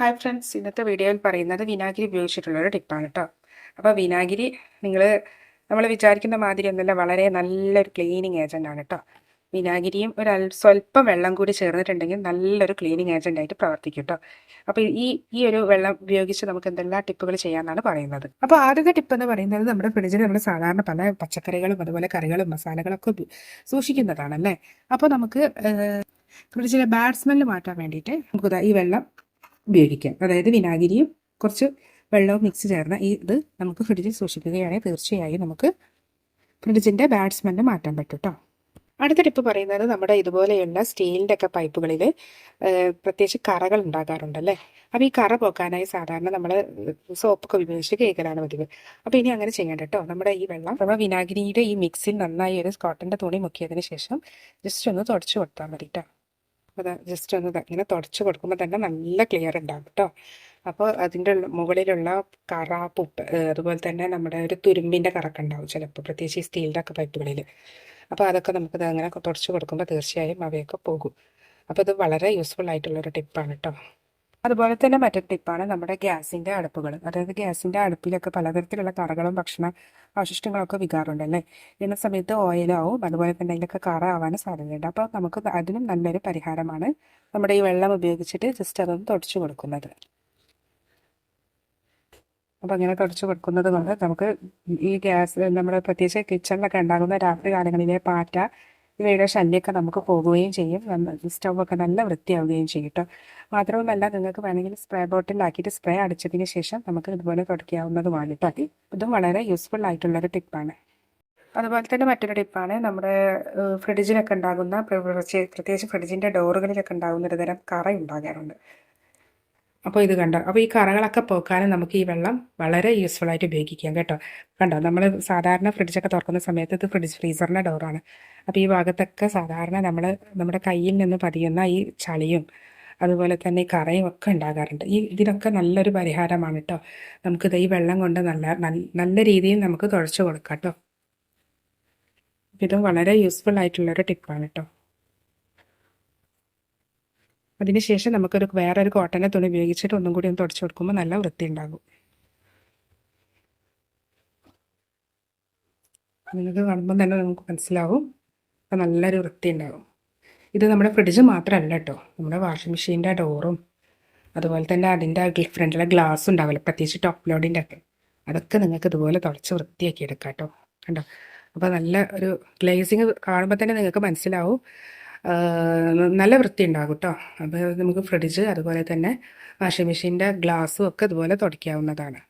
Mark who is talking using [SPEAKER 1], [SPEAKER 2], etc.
[SPEAKER 1] Hi friends ഇന്നത്തെ വീഡിയോയിൽ പറയുന്നത് വിനാഗിരി ഉപയോഗിച്ചിട്ടുള്ള ഒരു ടിപ്പാണ് കേട്ടോ അപ്പോൾ വിനാഗിരി നിങ്ങൾ നമ്മൾ വിചാരിക്കുന്ന മാതിരി ഒന്നുമല്ല വളരെ നല്ലൊരു ക്ലീനിങ് ഏജന്റ് ആണ് കേട്ടോ വിനാഗിരിയും ഒരു സ്വല്പം വെള്ളം കൂടി ചേർന്നിട്ടുണ്ടെങ്കിൽ നല്ലൊരു ക്ലീനിങ് ഏജന്റ് ആയിട്ട് പ്രവർത്തിക്കും കേട്ടോ അപ്പോൾ ഈ ഈ ഒരു വെള്ളം ഉപയോഗിച്ച് നമുക്ക് എന്തെല്ലാം ടിപ്പുകൾ ചെയ്യാമെന്നാണ് പറയുന്നത്. അപ്പോൾ ആദ്യത്തെ ടിപ്പ് എന്ന് പറയുന്നത് നമ്മുടെ ഫ്രിഡ്ജിൽ നമ്മൾ സാധാരണ പല പച്ചക്കറികളും അതുപോലെ കറികളും മസാലകളൊക്കെ സൂക്ഷിക്കുന്നതാണല്ലേ അപ്പോൾ നമുക്ക് ഫ്രിഡ്ജിലെ ബാഡ് സ്മെല്ല് മാറ്റാൻ വേണ്ടിയിട്ട് നമുക്ക് ഈ വെള്ളം ഉപയോഗിക്കാം. അതായത് വിനാഗിരിയും കുറച്ച് വെള്ളവും മിക്സ് ചേർന്ന ഈ ഇത് നമുക്ക് ഫ്രിഡ്ജിൽ സൂക്ഷിക്കുകയാണെങ്കിൽ തീർച്ചയായും നമുക്ക് ഫ്രിഡ്ജിന്റെ ബാഡ് സ്മെല്ല് മാറ്റാൻ പറ്റും കേട്ടോ അടുത്ത ടിപ്പ് പറയുന്നത് നമ്മുടെ ഇതുപോലെയുള്ള സ്റ്റീലിന്റെ ഒക്കെ പൈപ്പുകളിൽ പ്രത്യേകിച്ച് കറകൾ ഉണ്ടാകാറുണ്ടല്ലേ അപ്പോൾ ഈ കറ പോക്കാനായി സാധാരണ നമ്മൾ സോപ്പൊക്കെ ഉപയോഗിച്ച് കേൾക്കലാണ് പതിവ്. അപ്പോൾ ഇനി അങ്ങനെ ചെയ്യേണ്ട കേട്ടോ നമ്മുടെ ഈ വെള്ളം നമ്മൾ വിനാഗിരിയുടെ ഈ മിക്സിൽ നന്നായി ഒരു കോട്ടന്റെ തുണി മുക്കിയതിന് ശേഷം ജസ്റ്റ് ഒന്ന് തുടച്ചു കൊടുത്താൽ മതി കേട്ടോ അത് ജസ്റ്റ് ഒന്ന് ഇങ്ങനെ തുടച്ച് കൊടുക്കുമ്പോൾ തന്നെ നല്ല ക്ലിയർ ഉണ്ടാകും കേട്ടോ അപ്പോൾ അതിന്റെ മുകളിലുള്ള കറ പുപ്പ് അതുപോലെ തന്നെ നമ്മുടെ ഒരു തുരുമ്പിന്റെ കറക്ക ഉണ്ടാവും ചിലപ്പോൾ പ്രത്യേകിച്ച് ഈ സ്റ്റീലിന്റെ ഒക്കെ പൈപ്പുകളിൽ അപ്പോൾ അതൊക്കെ നമുക്ക് അങ്ങനെ തുടച്ച് കൊടുക്കുമ്പോൾ തീർച്ചയായും അവയൊക്കെ പോകും. അപ്പോൾ ഇത് വളരെ യൂസ്ഫുൾ ആയിട്ടുള്ളൊരു ടിപ്പാണ് കേട്ടോ അതുപോലെ തന്നെ മറ്റൊരു ടിപ്പാണ് നമ്മുടെ ഗ്യാസിന്റെ അടുപ്പുകൾ അതായത് ഗ്യാസിന്റെ അടുപ്പിലൊക്കെ പലതരത്തിലുള്ള കറകളും ഭക്ഷണ അവശിഷ്ടങ്ങളൊക്കെ വികാറുണ്ടല്ലേ ഇന്ന സമയത്ത് ഓയിലാവും അതുപോലെ തന്നെ അതിലൊക്കെ കറ ആവാനും സാധ്യതയുണ്ട്. അപ്പോൾ നമുക്ക് അതിനും നല്ലൊരു പരിഹാരമാണ് നമ്മുടെ ഈ വെള്ളം ഉപയോഗിച്ചിട്ട് ജസ്റ്റ് അതൊന്ന് തുടച്ചു കൊടുക്കുന്നത്. അപ്പോൾ അങ്ങനെ തുടച്ചു കൊടുക്കുന്നത് കൊണ്ട് നമുക്ക് ഈ ഗ്യാസ് നമ്മുടെ പ്രത്യേകിച്ച് കിച്ചണിലൊക്കെ ഉണ്ടാകുന്ന രാത്രി കാലങ്ങളിലെ പാറ്റ ഇവയുടെ ശല്യമൊക്കെ നമുക്ക് പോകുകയും ചെയ്യും. സ്റ്റൗവൊക്കെ നല്ല വൃത്തിയാവുകയും ചെയ്യും കേട്ടോ. മാത്രവുമല്ല നിങ്ങൾക്ക് വേണമെങ്കിൽ സ്പ്രേ ബോട്ടിലാക്കിയിട്ട് സ്പ്രേ അടിച്ചതിന് ശേഷം നമുക്ക് ഇതുപോലെ തുടയ്ക്കാവുന്നതുമാണ് കേട്ടോ. ഇതും വളരെ യൂസ്ഫുൾ ആയിട്ടുള്ളൊരു ടിപ്പാണ് അതുപോലെ തന്നെ മറ്റൊരു ടിപ്പാണ് നമ്മുടെ ഫ്രിഡ്ജിനൊക്കെ ഉണ്ടാകുന്ന പ്ര- പ്രത്യേകിച്ച് പ്രത്യേകിച്ച് ഫ്രിഡ്ജിന്റെ ഡോറുകളിലൊക്കെ ഉണ്ടാകുന്ന ഒരു തരം കറ ഉണ്ടാകാറുണ്ട് അപ്പോൾ ഇത് കണ്ടോ? അപ്പോൾ ഈ കറകളൊക്കെ പോക്കാനും നമുക്ക് ഈ വെള്ളം വളരെ യൂസ്ഫുൾ ആയിട്ട് ഉപയോഗിക്കാം കേട്ടോ. കണ്ടോ? നമ്മൾ സാധാരണ ഫ്രിഡ്ജൊക്കെ തുറക്കുന്ന സമയത്ത് ഇത് ഫ്രിഡ്ജ് ഫ്രീസറിന്റെ ഡോറാണ് അപ്പോൾ ഈ ഭാഗത്തൊക്കെ സാധാരണ നമ്മൾ നമ്മുടെ കയ്യിൽ നിന്ന് പതിയുന്ന ഈ ചളിയും അതുപോലെ തന്നെ കറയും ഒക്കെ ഉണ്ടാകാറുണ്ട്. ഈ ഇതിനൊക്കെ നല്ലൊരു പരിഹാരമാണ് കേട്ടോ. നമുക്കിത് ഈ വെള്ളം കൊണ്ട് നല്ല നല്ല- നല്ല രീതിയിൽ നമുക്ക് തുഴച്ചു കൊടുക്കാം കേട്ടോ. ഇതും വളരെ യൂസ്ഫുൾ ആയിട്ടുള്ളൊരു ടിപ്പാണ് കേട്ടോ. അതിനുശേഷം നമുക്കൊരു വേറൊരു കോട്ടന്റെ തുണി ഉപയോഗിച്ചിട്ട് ഒന്നും കൂടി ഒന്ന് തുടച്ചു കൊടുക്കുമ്പോൾ നല്ല വൃത്തി ഉണ്ടാകും നിങ്ങൾക്ക് കാണുമ്പോൾ തന്നെ നമുക്ക് മനസ്സിലാവും. അപ്പം നല്ലൊരു വൃത്തി ഉണ്ടാകും ഇത് നമ്മുടെ ഫ്രിഡ്ജ് മാത്രമല്ല കേട്ടോ. നമ്മുടെ വാഷിംഗ് മെഷീന്റെ ഡോറും അതുപോലെ തന്നെ അതിന്റെ ഫ്രണ്ടിലെ ഗ്ലാസ് ഉണ്ടാവില്ല പ്രത്യേകിച്ച് ടോപ്പ് ലോഡിന്റെ ഒക്കെ. അതൊക്കെ നിങ്ങൾക്ക് ഇതുപോലെ തുടച്ച് വൃത്തിയാക്കി എടുക്കാം കേട്ടോ. കണ്ടോ? അപ്പോൾ നല്ല ഒരു ഗ്ലേസിങ് കാണുമ്പോൾ തന്നെ നിങ്ങൾക്ക് മനസ്സിലാവും. നല്ല വൃത്തി ഉണ്ടാകും കേട്ടോ അപ്പോൾ നമുക്ക് ഫ്രിഡ്ജ് അതുപോലെ തന്നെ വാഷിംഗ് മെഷീന്റെ ഗ്ലാസ്സും ഒക്കെ ഇതുപോലെ തുടയ്ക്കാവുന്നതാണ്.